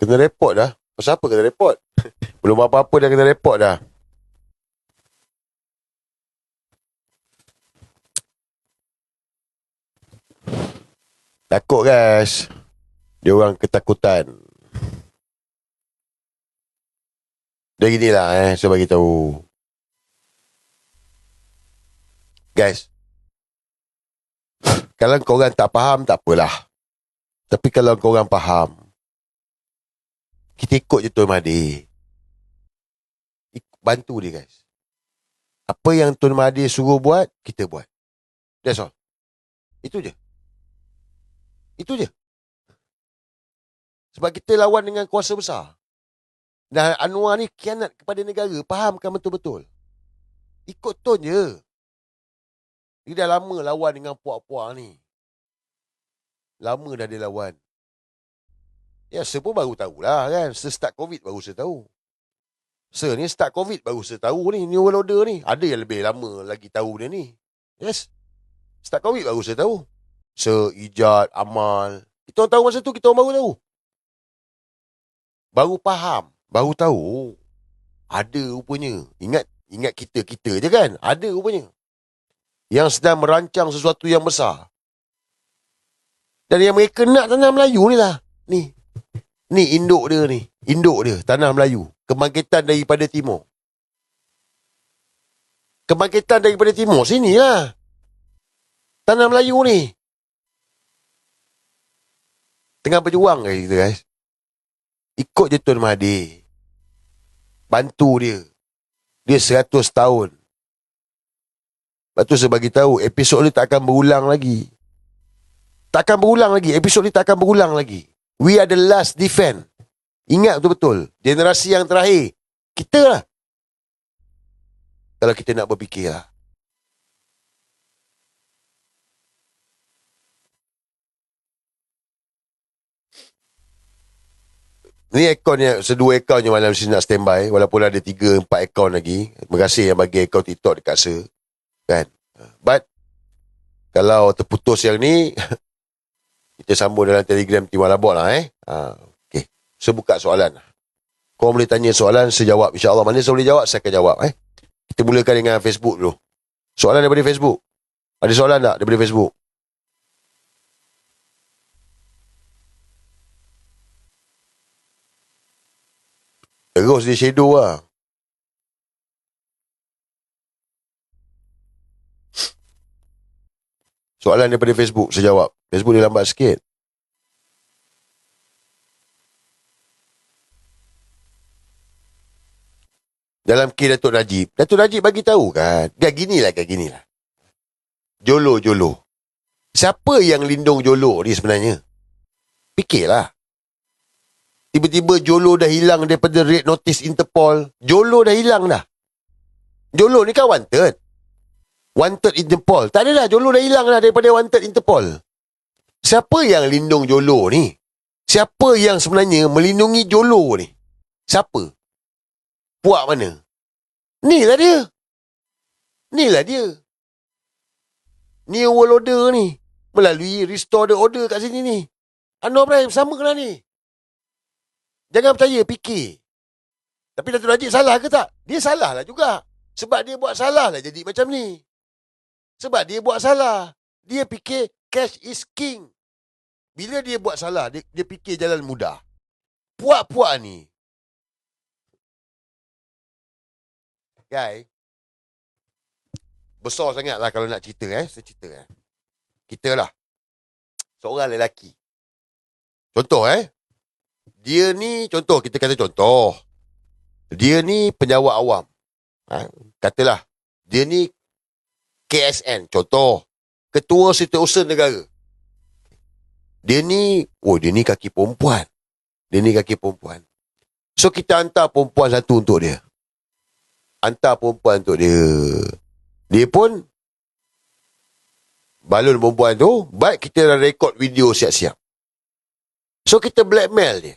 Kena report dah. Pasal apa kena report? Belum apa-apa dah kena report dah. Takut guys. Dia orang ketakutan. Dia gini lah eh, saya bagi tahu. Guys. Kalau korang tak faham, tak apalah. Tapi kalau korang faham, kita ikut je Tuan Mahathir. Ik- Bantu dia guys. Apa yang Tuan Mahathir suruh buat, kita buat. That's all. Itu je. Itu je. Sebab kita lawan dengan kuasa besar. Dan Anwar ni kianat kepada negara. Fahamkan betul-betul. Ikut Tun je. Dia dah lama lawan dengan puak-puak ni. Lama dah dia lawan. Ya, saya pun baru tahulah kan. Saya start COVID baru saya tahu. Saya ni start COVID baru saya tahu ni. New World Order ni. Ada yang lebih lama lagi tahu dia ni. Yes. Start COVID baru saya tahu. Sir, Ijat, Amal. Kita orang tahu masa tu, kita orang baru tahu. Baru faham. Baru tahu. Ada rupanya. Ingat ingat kita-kita je kan? Ada rupanya. Yang sedang merancang sesuatu yang besar. Dan yang mereka nak tanah Melayu ni lah. Ni. Ni induk dia ni. Induk dia. Tanah Melayu. Kebangkitan daripada timur. Kebangkitan daripada timur. Sini lah. Tanah Melayu ni. Tengah berjuang guys kita guys. Ikut je Tuan Mahathir. Bantu dia. Dia 100 tahun. Lepas tu saya bagi tahu episod ni tak akan berulang lagi. Tak akan berulang lagi. Episod ni tak akan berulang lagi. We are the last defend. Ingat betul-betul. Generasi yang terakhir. Kita lah. Kalau kita nak berfikir lah. Ni akaun yang sedua akaun je malam sini nak standby walaupun ada tiga empat akaun lagi. Terima kasih yang bagi akaun TikTok dekat saya. Kan? But kalau terputus yang ni kita sambung dalam Telegram Timur Labok lah eh. Ha, okay. Saya buka soalan. Kau boleh tanya soalan, saya jawab. InsyaAllah mana saya boleh jawab, saya akan jawab eh. Kita mulakan dengan Facebook dulu. Soalan daripada Facebook. Ada soalan tak daripada Facebook? Terus dia shadow lah. Soalan daripada Facebook, saya jawab. Facebook dia lambat sikit. Dalam kes Datuk Najib. Datuk Najib bagi tahu kan. Kan ginilah, kan ginilah. Jolo, Jolo. Siapa yang lindung Jolo ni sebenarnya? Fikirlah. Tiba-tiba Jolo dah hilang daripada red notice Interpol. Jolo dah hilang dah. Jolo ni kan wanted. Wanted Interpol. Tak ada dah. Jolo dah hilang dah daripada wanted Interpol. Siapa yang lindung Jolo ni? Siapa yang sebenarnya melindungi Jolo ni? Siapa? Puak mana? Ni lah dia. Ni lah dia. New World Order ni. Melalui restore the order kat sini ni. Anwar Ibrahim sama kena ni. Jangan percaya, fikir. Tapi Datuk Najib salah ke tak? Dia salah lah juga. Sebab dia buat salah lah jadi macam ni. Sebab dia buat salah. Dia fikir cash is king. Bila dia buat salah, dia, dia fikir jalan mudah. Puak-puak ni. Guys. Besar sangat lah kalau nak cerita eh. Saya cerita eh. Kita lah. Seorang lelaki. Contoh eh. Dia ni, contoh, kita kata contoh. Dia ni penjawat awam. Ha? Katalah, dia ni KSN, contoh. Ketua Setiausaha Negara. Dia ni, oh dia ni kaki perempuan. Dia ni kaki perempuan. So kita hantar perempuan satu untuk dia. Hantar perempuan untuk dia. Dia pun balon perempuan tu, baik kita dah rekod video siap-siap. So kita blackmail dia.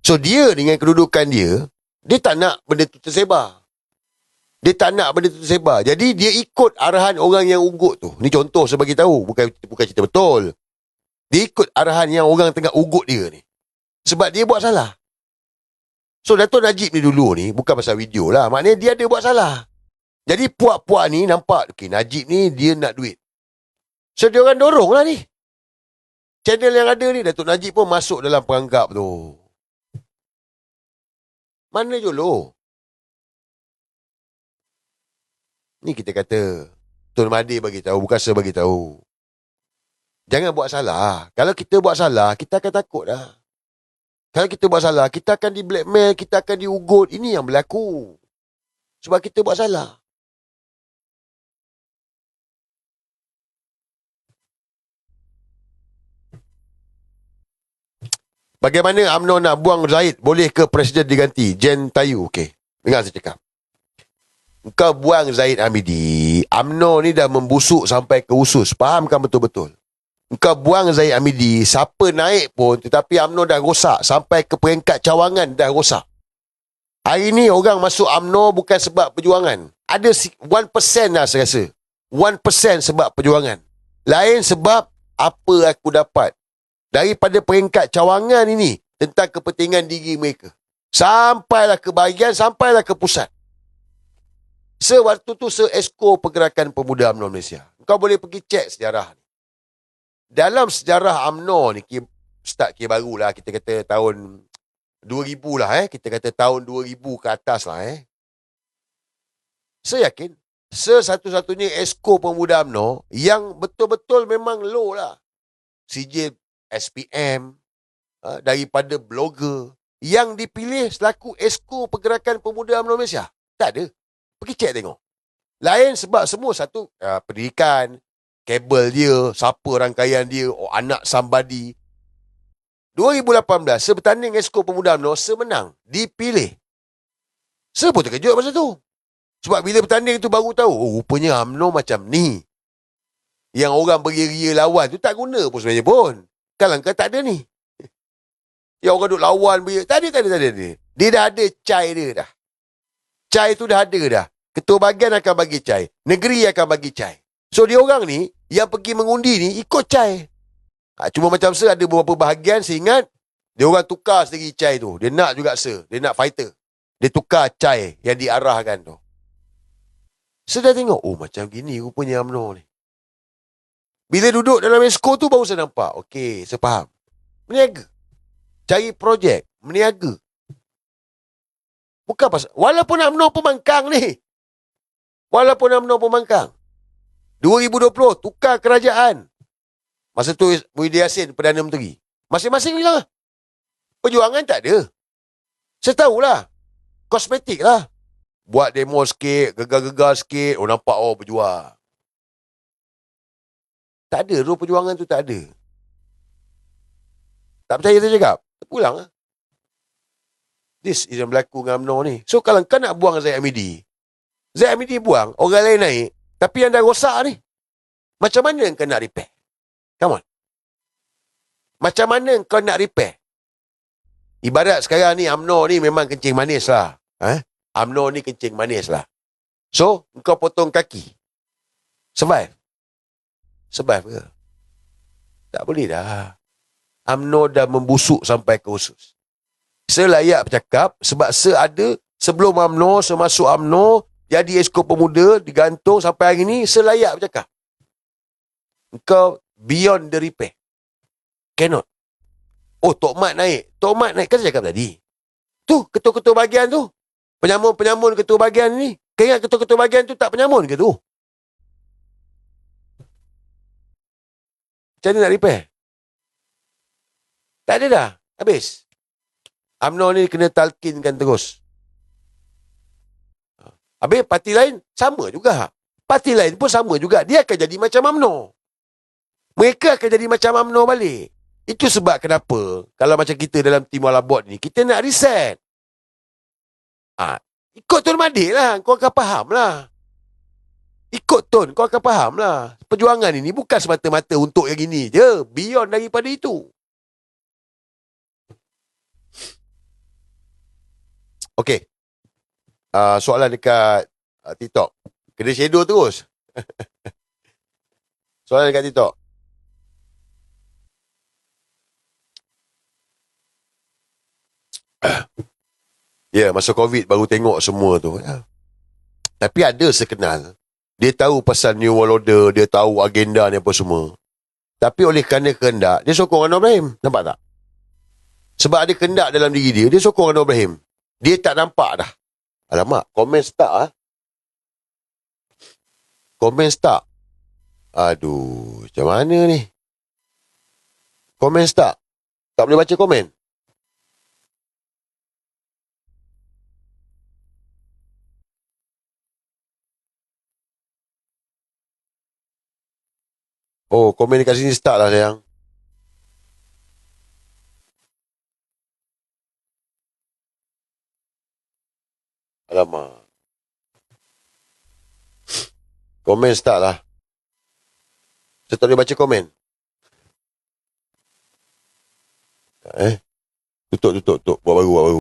So dia dengan kedudukan dia, dia tak nak benda tu tersebar. Dia tak nak benda tu tersebar. Jadi dia ikut arahan orang yang ugut tu. Ni contoh saya bagi tahu, bukan bukan cerita betul. Dia ikut arahan yang orang tengah ugut dia ni. Sebab dia buat salah. So Dato' Najib ni dulu ni bukan pasal video lah. Maknanya dia ada buat salah. Jadi puak-puak ni nampak, okay, Najib ni dia nak duit. So dia orang dorong lah ni. Channel yang ada ni, Datuk Najib pun masuk dalam peranggap tu. Mana Jolo? Ni kita kata, Tun Mahathir bagi tahu, bukan bagi tahu. Jangan buat salah. Kalau kita buat salah, kita akan takut dah. Kalau kita buat salah, kita akan di blackmail, kita akan diugut. Ini yang berlaku. Sebab kita buat salah. Bagaimana UMNO nak buang Zaid? Boleh ke Presiden diganti? Jen Tayu. Okey. Dengar saya cakap. Kau buang Zaid Hamidi. UMNO ni dah membusuk sampai ke usus. Fahamkan betul-betul. Kau buang Zaid Hamidi. Siapa naik pun. Tetapi UMNO dah rosak. Sampai ke peringkat cawangan dah rosak. Hari ni orang masuk UMNO bukan sebab perjuangan. Ada 1% lah saya rasa. 1% sebab perjuangan. Lain sebab apa aku dapat daripada peringkat cawangan ini tentang kepentingan diri mereka. Sampailah ke bahagian, sampailah ke pusat. Sewaktu tu se-esko Pergerakan Pemuda UMNO Malaysia. Kau boleh pergi cek sejarah ni. Dalam sejarah UMNO ni, start kira baru lah, kita kata tahun 2000 lah eh. Kita kata tahun 2000 ke atas lah eh. Saya yakin, sesatu-satunya esko pemuda UMNO yang betul-betul memang low lah. CJ SPM, uh, daripada blogger yang dipilih selaku esko Pergerakan Pemuda UMNO Malaysia. Tak ada. Pergi cek tengok. Lain sebab semua satu uh, pendidikan, kabel dia, siapa rangkaian dia, oh, anak somebody. 2018, sebertanding esko Pemuda UMNO, semenang. Dipilih. Saya pun terkejut masa tu. Sebab bila bertanding tu baru tahu, oh rupanya UMNO macam ni. Yang orang beria-ria lawan tu tak guna pun sebenarnya pun. Kalau kau tak ada ni. Yang orang duk lawan dia. Tak ada, tak ada, tak ada. Dia dah ada cai dia dah. Cai tu dah ada dah. Ketua bagian akan bagi cai. Negeri akan bagi cai. So dia orang ni, yang pergi mengundi ni, ikut cai. Ha, cuma macam se ada beberapa bahagian, saya ingat, dia orang tukar sendiri cai tu. Dia nak juga se. Dia nak fighter. Dia tukar cai yang diarahkan tu. Saya dah tengok, oh macam gini rupanya UMNO ni. Bila duduk dalam esko tu baru saya nampak. Okey, saya faham. Meniaga. Cari projek. Meniaga. Bukan pasal. Walaupun UMNO pemangkang ni. Walaupun UMNO pemangkang. 2020, tukar kerajaan. Masa tu Muhyiddin Yassin, Perdana Menteri. Masing-masing bilang lah. Perjuangan tak ada. Saya tahulah. Kosmetik lah. Buat demo sikit, gegar-gegar sikit. Oh nampak, oh berjuang. Tak ada, roh perjuangan tu tak ada. Tak percaya saya cakap? Pulang lah. This is yang berlaku dengan UMNO ni. So kalau kau nak buang Zaid Amidi, buang, orang lain naik, tapi yang dah rosak ni, macam mana kau nak repair? Come on. Macam mana kau nak repair? Ibarat sekarang ni UMNO ni memang kencing manis lah. Eh? UMNO ni kencing manis lah. So, kau potong kaki. Survive. Survive ke? Tak boleh dah. UMNO dah membusuk sampai ke usus. Saya layak bercakap sebab saya ada sebelum UMNO, saya masuk UMNO, jadi esko pemuda, digantung sampai hari ni, saya layak bercakap. Engkau beyond the repair. Cannot. Oh, Tok Mat naik. Tok Mat naik. Kan saya cakap tadi. Tu, ketua-ketua bagian tu. Penyamun-penyamun ketua bagian ni. Kau ingat ketua-ketua bagian tu tak penyamun ke tu? Macam mana nak repair? Tak ada dah. Habis. UMNO ni kena talkinkan terus. Habis parti lain sama juga. Parti lain pun sama juga. Dia akan jadi macam UMNO. Mereka akan jadi macam UMNO balik. Itu sebab kenapa kalau macam kita dalam tim Walabot ni, kita nak reset. Ha, ikut Tuan Madik lah. Kau akan faham lah. Ikut Tun, kau akan faham lah. Perjuangan ini bukan semata-mata untuk yang ini je. Beyond daripada itu. Okey. Uh, soalan dekat uh, TikTok. Kena shadow terus. soalan dekat TikTok. Ya, masa COVID baru tengok semua tu. Ya. Tapi ada sekenal. Dia tahu pasal New World Order, dia tahu agenda ni apa semua. Tapi oleh kerana kehendak, dia sokong Anwar Ibrahim. Nampak tak? Sebab ada kehendak dalam diri dia, dia sokong Anwar Ibrahim. Dia tak nampak dah. Alamak, komen start ah. Komen start. Aduh, macam mana ni? Komen start. Tak boleh baca komen. Oh, komen dekat sini start lah sayang. Alamak. Komen start lah. Saya tak boleh baca komen. Eh? Tutup, tutup, tutup. Buat baru, buat baru.